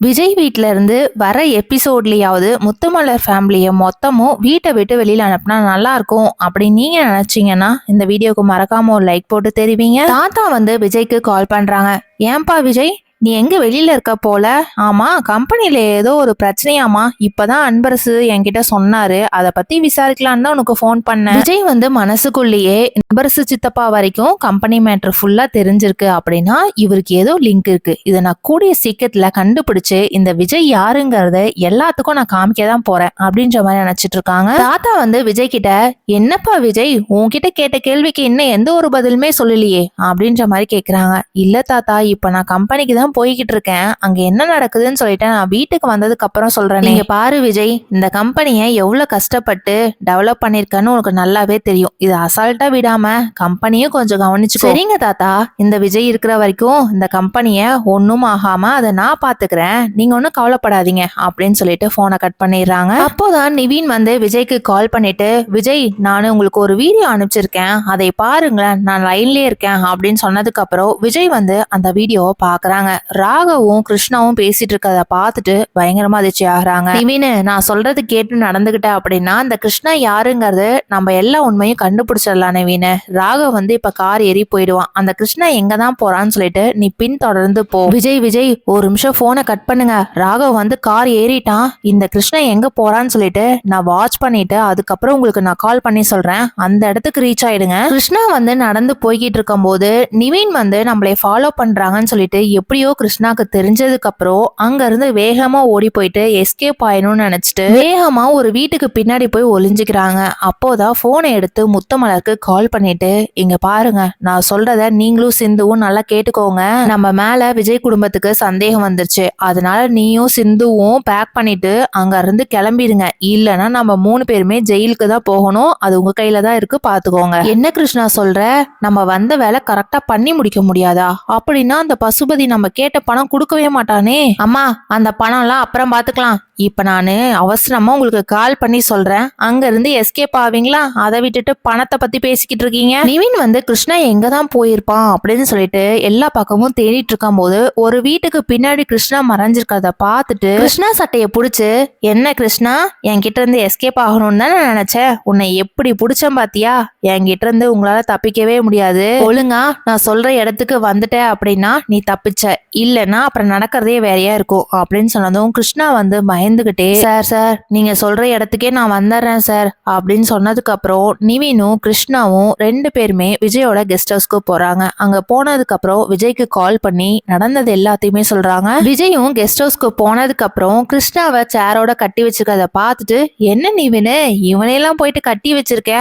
விஜய் வீட்டிலேருந்து இருந்து வர எபிசோட்லேயாவது முத்துமலர் ஃபேமிலியை மொத்தமும் வீட்டை விட்டு வெளியில் அனுப்புனா நல்லாயிருக்கும் அப்படின்னு நீங்கள் நினச்சிங்கன்னா இந்த வீடியோக்கு மறக்காமல் ஒரு லைக் போட்டு தெரிவிங்க. தாத்தா வந்து விஜய்க்கு கால் பண்ணுறாங்க ஏன்பா விஜய்? நீ எங்க வெளியில இருக்க போல? ஆமா கம்பெனில ஏதோ ஒரு பிரச்சனையாமா இப்பதான் அன்பரசு என்கிட்ட சொன்னாரு. அதை பத்தி விசாரிக்கலான்னு தான் உனக்கு ஃபோன் பண்ணேன். விஜய் வந்து மனசுக்குள்ளேயே அன்பரசு சித்தப்பா வரைக்கும் கம்பெனி மேட்ரு ஃபுல்லா தெரிஞ்சிருக்கு அப்படின்னா இவருக்கு ஏதோ லிங்க் இருக்கு. இதை நான் கூடிய சீக்கிரத்துல கண்டுபிடிச்சு இந்த விஜய் யாருங்கிறத எல்லாத்துக்கும் நான் காமிக்க தான் போறேன் அப்படின்ற மாதிரி நினைச்சிட்டு இருக்காங்க. தாத்தா வந்து விஜய் கிட்ட என்னப்பா விஜய்? உன்கிட்ட கேட்ட கேள்விக்கு இன்னும் எந்த ஒரு பதிலுமே சொல்லலையே அப்படின்ற மாதிரி கேக்குறாங்க. இல்ல தாத்தா இப்ப நான் கம்பெனிக்கு தான் போய்கிட்டு இருக்கேன். அங்க என்ன நடக்குதுன்னு சொல்லிட்டு நான் வீட்டுக்கு வந்ததுக்கு அப்புறம் சொல்றேன். நீங்க பாரு விஜய் இந்த கம்பெனியை எவ்வளவு கஷ்டப்பட்டு டெவலப் பண்ணிருக்கன்னு உனக்கு நல்லாவே தெரியும். இது அசால்ட்டா விடாம கம்பெனியும் கொஞ்சம் கவனிச்சு சரிங்க தாத்தா. இந்த விஜய் இருக்கிற வரைக்கும் இந்த கம்பெனியை ஒன்றும் ஆகாம அதை நான் பாத்துக்கிறேன். நீங்க ஒன்றும் கவலைப்படாதீங்க அப்படின்னு சொல்லிட்டு போனை கட் பண்ணிடுறாங்க. அப்போதான் நிவின் வந்து விஜய்க்கு கால் பண்ணிட்டு விஜய் நான் உங்களுக்கு ஒரு வீடியோ அனுப்பிச்சிருக்கேன். அதை பாருங்களேன். நான் லைன்லயே இருக்கேன். அப்படின்னு சொன்னதுக்கு அப்புறம் விஜய் வந்து அந்த வீடியோவை பாக்குறாங்க. ராகவும் கிருஷ்ணாவும் பேசிட்டு இருக்கிறத பார்த்துட்டு பயங்கரமா அதிர்ச்சி ஆகுறாங்க. நிவினு நான் சொல்றது கேட்டு நடந்துகிட்ட அப்படின்னா அந்த கிருஷ்ணா யாருங்கிறது நம்ம எல்லா உண்மையும் கண்டுபிடிச்சிடலாம் நிவின் ராகவ் வந்து இப்ப கார் ஏறி போயிடுவான். அந்த கிருஷ்ணா எங்க தான் போறான்னு சொல்லிட்டு நீ பின் தொடர்ந்து போ. விஜய் விஜய் ஒரு நிமிஷம் போனை கட் பண்ணுங்க. ராகவ் வந்து கார் ஏறிட்டான். இந்த கிருஷ்ணா எங்க போறான்னு சொல்லிட்டு நான் வாட்ச் பண்ணிட்டு அதுக்கப்புறம் உங்களுக்கு நான் கால் பண்ணி சொல்றேன். அந்த இடத்துக்கு ரீச் ஆயிடுங்க. கிருஷ்ணா வந்து நடந்து போய்கிட்டு இருக்கும்போது நிவின் வந்து நம்மளை ஃபாலோ பண்றாங்கன்னு சொல்லிட்டு எப்படியோ கிருஷ்ணாக்கு தெரிஞ்சதுக்கு அப்புறம் அங்க இருந்து வேகமா ஓடி போயிட்டு எஸ்கேப் ஆயணும்னு நினைச்சிட்டு வேகமா ஒரு வீட்டுக்கு பின்னாடி போய் ஒளிஞ்சுக்கிறாங்க. அப்போதான் போனை எடுத்து முத்தமலருக்கு கால் பண்ணிட்டு இங்க பாருங்க நான் சொல்றத நீங்களும் சிந்துவும் நல்லா கேட்டுக்கோங்க. நம்ம மேல விஜய் குடும்பத்துக்கு சந்தேகம் வந்துருச்சு. அதனால நீயும் சிந்துவும் பேக் பண்ணிட்டு அங்க இருந்து கிளம்பிடுங்க. இல்லைன்னா நம்ம மூணு பேருமே ஜெயிலுக்கு தான் போகணும். அது உங்க கையில தான் இருக்கு பாத்துக்கோங்க. என்ன கிருஷ்ணா சொல்ற? நம்ம வந்த வேலை கரெக்டா பண்ணி முடிக்க முடியாதா? அப்படின்னா அந்த பசுபதி நம்ம கேட்ட பணம் கொடுக்கவே மாட்டானே. அம்மா அந்த பணம்லாம் அப்புறம் பாத்துக்கலாம். இப்ப நானு அவசரமா உங்களுக்கு கால் பண்ணி சொல்றேன். அங்க இருந்து எஸ்கேப் ஆவீங்களா? அதை விட்டுட்டு பணத்தை பத்தி பேசிக்கிட்டு இருக்கீங்க? நிவின் வந்து கிருஷ்ணா எங்க தான் போயிருப்பான்? அப்படின்னு சொல்லிட்டு எல்லா பக்கமும் தேடிட்டு இருக்கும் போது ஒரு வீட்டுக்கு பின்னாடி கிருஷ்ணா மறைஞ்சிருக்கிறத பார்த்துட்டு கிருஷ்ணா சட்டையை புடிச்சு என்ன கிருஷ்ணா? என்கிட்ட இருந்து எஸ்கேப் ஆகணும்னு தான் நான் நினைச்சேன். உன்னை எப்படி புடிச்சேன் பாத்தியா? என்கிட்ட இருந்து உங்களால தப்பிக்கவே முடியாது. ஒழுங்கா நான் சொல்ற இடத்துக்கு வந்துட்டேன் அப்படின்னா நீ தப்பிச்ச. இல்லைன்னா அப்புறம் நடக்கிறதே வேறையா இருக்கும் அப்படின்னு சொன்னதும் கிருஷ்ணா வந்து பயந்துகிட்டே சார் சார் நீங்க சொல்ற இடத்துக்கே நான் வந்துடுறேன் சார் அப்படின்னு சொன்னதுக்கு அப்புறம் நிவினும் கிருஷ்ணாவும் ரெண்டு பேருமே விஜயோட கெஸ்ட் ஹவுஸ்க்கு போறாங்க. அங்க போனதுக்கு அப்புறம் விஜய்க்கு கால் பண்ணி நடந்தது எல்லாத்தையுமே சொல்றாங்க. விஜயும் கெஸ்ட் ஹவுஸ்க்கு போனதுக்கு அப்புறம் கிருஷ்ணாவை சேரோட கட்டி வச்சிருக்கத பார்த்துட்டு என்ன நிவினு இவனையெல்லாம் போயிட்டு கட்டி வச்சிருக்க?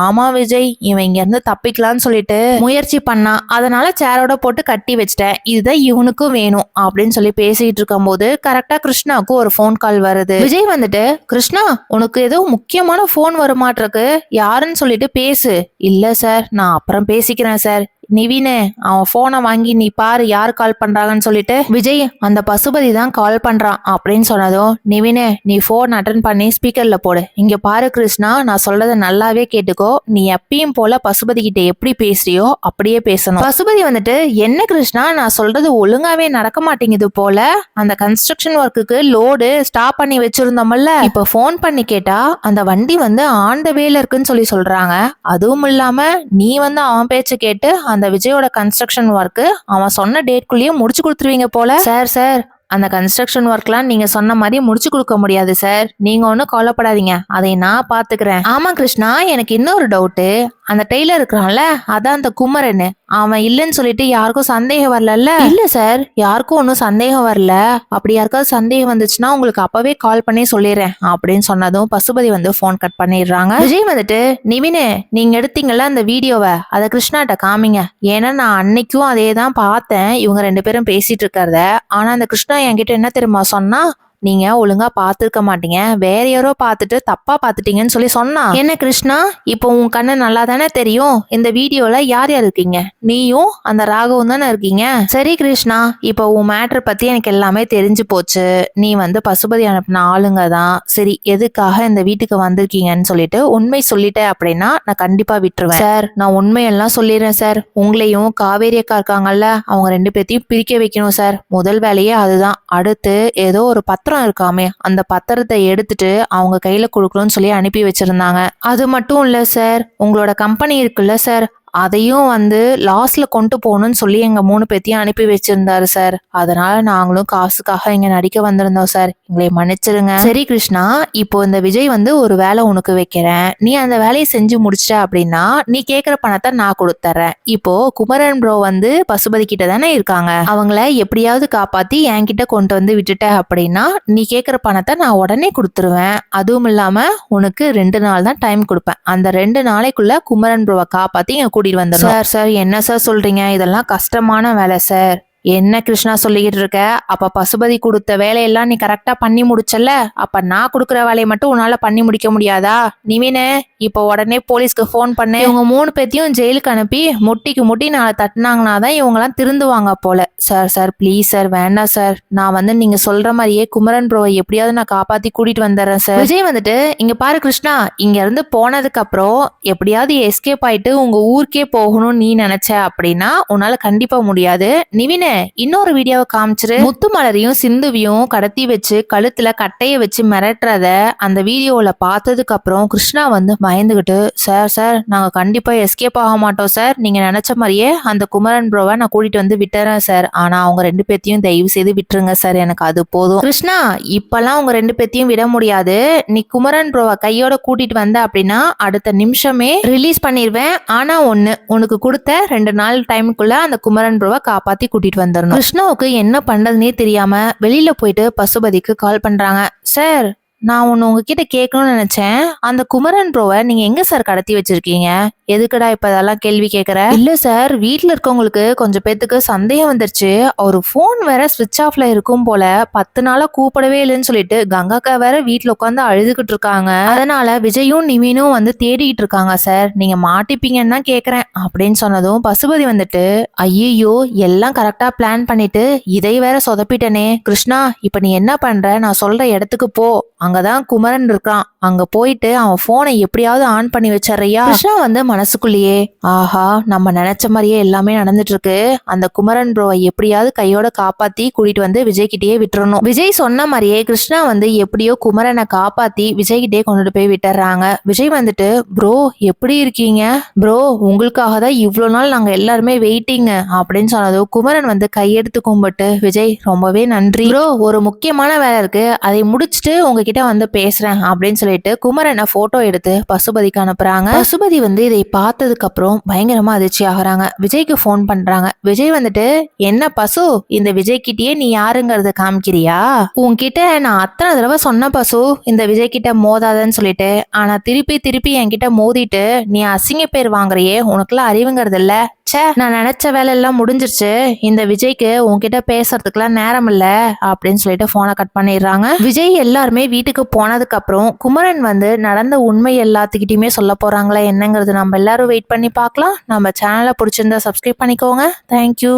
ஆமா விஜய் இவன் இங்க இருந்து தப்பிக்கலாம்னு சொல்லிட்டு முயற்சி பண்ணான். அதனால சேரோட போட்டு கட்டி வச்சிட்டேன். இதுதான் எனக்கும் வேணும் அப்படின்னு சொல்லி பேசிட்டு இருக்கும்போது கரெக்டா கிருஷ்ணாவுக்கு ஒரு ஃபோன் கால் வருது. விஜய் வந்துட்டு கிருஷ்ணா உனக்கு ஏதோ முக்கியமான ஃபோன் வருமாட்டிருக்கு. யாருன்னு சொல்லிட்டு பேசு. இல்ல சார் நான் அப்புறம் பேசிக்கிறேன் சார் நிவினு அவன் போனை வாங்கி நீ பாரு யார் கால் பண்றாங்கன்னு சொல்லிட்டு விஜய் அந்த பசுபதி தான் கால் பண்றான் அப்படின்னு சொன்னதும் நிவினு நீ போன் அட்டன் பண்ணி ஸ்பீக்கர்ல போடு. இங்க பாரு கிருஷ்ணா நான் சொல்றதை நல்லாவே கேட்டுக்கோ. நீ எப்பயும் போல பசுபதி கிட்ட எப்படி பேசுறியோ அப்படியே பேசணும். பசுபதி வந்துட்டு என்ன கிருஷ்ணா நான் சொல்றது ஒழுங்காவே நடக்க மாட்டேங்குது போல. அந்த கன்ஸ்ட்ரக்ஷன் ஒர்க்குக்கு லோடு ஸ்டாப் பண்ணி வச்சிருந்தோம்ல. இப்ப ஃபோன் பண்ணி கேட்டா அந்த வண்டி வந்து ஆண்ட வேல இருக்குன்னு சொல்லி சொல்றாங்க. அதுவும் இல்லாம நீ வந்து அவன் பேச்சு கேட்டு அந்த விஜயோட கன்ஸ்ட்ரக்ஷன் ஒர்க்கு அவன் சொன்ன டேட்குள்ளேயே முடிச்சு கொடுத்துருவீங்க போல. சார் சார் அந்த கன்ஸ்ட்ரக்ஷன் ஒர்க்லாம் நீங்க சொன்ன மாதிரி முடிச்சு கொடுக்க முடியாது சார் நீங்க ஒன்றும் கவலைப்படாதீங்க. அதை நான் பாத்துக்கிறேன். ஆமா கிருஷ்ணா. எனக்கு இன்னொரு டவுட்டு அந்த டெய்லர் இருக்கிறான்ல அதான் அந்த குமரன் அவன் இல்லைன்னு சொல்லிட்டு யாருக்கும் சந்தேகம் வரலல்ல? இல்ல சார். யாருக்கும் ஒன்றும் சந்தேகம் வரல. அப்படி யாருக்காவது சந்தேகம் வந்துச்சுன்னா உங்களுக்கு அப்பவே கால் பண்ணி சொல்லிடுறேன் அப்படின்னு சொன்னதும் பசுபதி வந்து ஃபோன் கட் பண்ணிடுறாங்க. விஜய் வந்துட்டு நிவினு நீங்க எடுத்தீங்கல்ல அந்த வீடியோவை? அதை கிருஷ்ணாட்ட காமிங்க. ஏன்னா நான் அன்னைக்கும் அதே தான் பார்த்தேன். இவங்க ரெண்டு பேரும் பேசிட்டு இருக்கிறத. ஆனா அந்த கிருஷ்ணா என்கிட்ட என்ன தெரியுமா சொன்னா நீங்க ஒழுங்கா பார்த்துருக்க மாட்டீங்க. வேற யாரோ பார்த்துட்டு தப்பா பார்த்துட்டீங்கன்னு சொல்லி சொன்னா. என்ன கிருஷ்ணா? இப்போ உன் கண்ணு நல்லா தானே தெரியும்? இந்த வீடியோல யார் யார் இருக்கீங்க? நீயும் அந்த ராகவும் தானே இருக்கீங்க? சரி கிருஷ்ணா இப்போ உன் மேட்ரு பத்தி எனக்கு எல்லாமே தெரிஞ்சு போச்சு. நீ வந்து பசுபதி அனுப்பின ஆளுங்க தான். சரி எதுக்காக இந்த வீட்டுக்கு வந்திருக்கீங்கன்னு சொல்லிட்டு உண்மை சொல்லிட்டேன் அப்படின்னா நான் கண்டிப்பா விட்டுருவேன். சார் நான் உண்மையெல்லாம் சொல்லிடுறேன் சார். உங்களையும் காவேரி அக்கா இருக்காங்கல்ல அவங்க ரெண்டு பேர்த்தையும் பிரிக்க வைக்கணும் சார். முதல் வேலையே அதுதான். அடுத்து ஏதோ ஒரு பத்திரம் இருக்காமே. அந்த பத்திரத்தை எடுத்துட்டு அவங்க கையில கொடுக்கணும்னு சொல்லி அனுப்பி வச்சிருந்தாங்க. அது மட்டும் இல்ல சார் உங்களோட கம்பெனி இருக்குல்ல சார் அதையும் வந்து லாஸ்ட்ல கொண்டு போகணும்னு சொல்லி எங்க மூணு பேத்தையும் அனுப்பி வச்சிருந்தாரு சார் அதனால நாங்களும் காசுக்காக இங்க நடிக்க வந்திருந்தோம் சார் எங்களை மன்னிச்சிருங்க. சரி கிருஷ்ணா. இப்போ இந்த விஜய் வந்து ஒரு வேலை உனக்கு வைக்கிறேன். நீ அந்த வேலையை செஞ்சு முடிச்சிட்ட அப்படின்னா நீ கேக்குற பணத்தை நான் கொடுத்துறேன் இப்போ குமரன் ப்ரோ வந்து பசுபதி கிட்ட தானே இருக்காங்க. அவங்கள எப்படியாவது காப்பாத்தி என்கிட்ட கொண்டு வந்து விட்டுட்ட அப்படின்னா நீ கேக்குற பணத்தை நான் உடனே கொடுத்துருவேன். அதுவும் இல்லாம உனக்கு ரெண்டு நாள் தான் டைம் கொடுப்பேன். அந்த ரெண்டு நாளைக்குள்ள குமரன் ப்ரோவை காப்பாத்தி இங்க கூட்டிட்டு வந்துடும் சார் சார் என்ன சார் சொல்றீங்க? இதெல்லாம் கஷ்டமான வேலை சார் என்ன கிருஷ்ணா சொல்லிக்கிட்டு இருக்க? அப்ப பசுபதி கொடுத்த வேலையெல்லாம் நீ கரெக்டா பண்ணி முடிச்சல அப்ப நான் கொடுக்குற வேலையை மட்டும் உன்னால பண்ணி முடிக்க முடியாதா? நிவினு இப்போ உடனே போலீஸ்க்கு ஃபோன் பண்ண. இவங்க மூணு பேத்தையும் ஜெயிலுக்கு அனுப்பி முட்டிக்கு முட்டி நாளை தட்டினாங்கன்னா தான் இவங்கெல்லாம் திருந்துவாங்க போல. சார் சார் ப்ளீஸ் சார் வேண்டாம் சார் நான் வந்து நீங்க சொல்ற மாதிரியே குமரன் ப்ரோவை எப்படியாவது நான் காப்பாத்தி கூட்டிட்டு வந்துடுறேன் சார் விஜய் வந்துட்டு இங்க பாரு கிருஷ்ணா இங்க இருந்து போனதுக்கு அப்புறம் எப்படியாவது எஸ்கேப் ஆயிட்டு உங்க ஊருக்கே போகணும்னு நீ நினைச்ச அப்படின்னா உன்னால கண்டிப்பா முடியாது. நிவினு இன்னொரு வீடியோவை காமிச்சிரு. முத்து மலரையும் சிந்துவியும் கடத்தி வச்சு கழுத்துல கட்டைய வச்சு மிரட்டுறத அந்த வீடியோல பார்த்ததுக்கு அப்புறம் கிருஷ்ணா வந்து பயந்துகிட்டு சார் சார் நாங்க கண்டிப்பா எஸ்கேப் ஆக மாட்டோம் சார். நீங்க நினைச்ச மாதிரியே அந்த குமரன் ப்ரோவை நான் கூட்டிட்டு வந்து விட்டுறேன் சார். ஆனா அவங்க ரெண்டு பேத்தையும் தயவு செய்து விட்டுருங்க சார். எனக்கு அது போதும். கிருஷ்ணா இப்பெல்லாம் உங்க ரெண்டு பேத்தையும் விட முடியாது. நீ குமரன் ப்ரோவை கையோட கூட்டிட்டு வந்த அப்படின்னா அடுத்த நிமிஷமே ரிலீஸ் பண்ணிடுவேன் ஆனா ஒண்ணு உனக்கு கொடுத்த ரெண்டு நாள் டைமுக்குள்ள அந்த குமரன் ப்ரோவை காப்பாத்தி கூட்டிட்டு வந்துடணும் கிருஷ்ணாவுக்கு என்ன பண்றதுனே தெரியாம வெளியில போயிட்டு பசுபதிக்கு கால் பண்றாங்க. சார் நான் ஒன்று உங்ககிட்ட கேட்கணும்னு நினைச்சேன். அந்த குமரன் ப்ரோவை நீங்க எங்க சார் கடத்தி வச்சிருக்கீங்க? எதுக்குடா இப்ப இதெல்லாம் கேள்வி கேட்குற இல்ல சார் வீட்டில் இருக்கவங்களுக்கு கொஞ்சம் பேத்துக்கு சந்தேகம் வந்துருச்சு. அவர் ஃபோன் வேற சுவிட்ச் ஆஃப்ல இருக்கும் போல பத்து நாளா கூப்பிடவே இல்லைன்னு சொல்லிட்டு கங்காக்கா வேற வீட்டில் உட்காந்து அழுதுகிட்டு இருக்காங்க. அதனால விஜயும் நிவினும் வந்து தேடிக்கிட்டு இருக்காங்க சார் நீங்க மாட்டிப்பீங்கன்னு தான் கேட்குறேன் அப்படின்னு சொன்னதும் பசுபதி வந்துட்டு ஐயோ எல்லாம் கரெக்டா பிளான் பண்ணிட்டு இதை வேற சொதப்பிட்டனே. கிருஷ்ணா இப்ப நீ என்ன பண்ற? நான் சொல்ற இடத்துக்கு போ. அங்கதான் குமரன் இருக்கான். அங்க போயிட்டு அவன் போனை எப்படியாவது ஆன் பண்ணி வச்சறையா கிருஷ்ணா வந்து மனசுக்குள்ளேயே ஆஹா நம்ம நினைச்ச மாதிரியே எல்லாமே நடந்துட்டு இருக்கு அந்த குமரன் ப்ரோவை எப்படியாவது கையோட காப்பாத்தி கூட்டிட்டு வந்து விஜய்கிட்டயே விட்டுறணும். விஜய் சொன்ன மாதிரியே கிருஷ்ணா வந்து எப்படியோ குமரனை காப்பாத்தி விஜய் கிட்டே கொண்டுட்டு போய் விட்டுறாங்க. விஜய் வந்துட்டு ப்ரோ எப்படி இருக்கீங்க? ப்ரோ உங்களுக்காக தான் இவ்வளோ நாள் நாங்க எல்லாருமே வெயிட்டிங்க அப்படின்னு சொன்னதும் குமரன் வந்து கையெடுத்து கும்பிட்டு விஜய் ரொம்பவே நன்றி. ப்ரோ ஒரு முக்கியமான வேலை இருக்கு. அதை முடிச்சுட்டு உங்ககிட்ட வந்து பேசுறேன் அப்படின்னு சொல்லிட்டு குமரனை போட்டோ எடுத்து பசுபதிக்கு அனுப்புறாங்க. பசுபதி வந்து இதை பார்த்ததுக்கு அப்புறம் பயங்கரமா அதிர்ச்சி ஆகுறாங்க. விஜய்க்கு ஃபோன் பண்றாங்க. விஜய் வந்துட்டு என்ன பசு? இந்த விஜய் கிட்டயே நீ யாருங்கிறத காமிக்கிறியா? உன்கிட்ட நான் அத்தனை தடவை சொன்ன பசு இந்த விஜய் கிட்ட மோதாதன்னு சொல்லிட்டு ஆனா திருப்பி திருப்பி என்கிட்ட மோதிட்டு நீ அசிங்க பேர் வாங்குறியே உனக்குலாம் அறிவுங்கிறது இல்ல. ச்சே நான் நினைச்ச வேலையெல்லாம் முடிஞ்சிருச்சு. இந்த விஜய்க்கு உன்கிட்ட பேசுறதுக்குலாம் நேரம் இல்ல அப்படின்னு சொல்லிட்டு போனை கட் பண்ணிடுறாங்க. விஜய் எல்லாருமே வீட்டுக்கு போனதுக்கு அப்புறம் குமரன் வந்து நடந்த உண்மை எல்லாத்துக்கிட்டையுமே சொல்ல போறாங்களா என்னங்கிறது நம்ம எல்லாரும் வெயிட் பண்ணி பார்க்கலாம். நம்ம சேனலை பிடிச்சிருந்தா சப்ஸ்கிரைப் பண்ணிக்கோங்க. தேங்க்யூ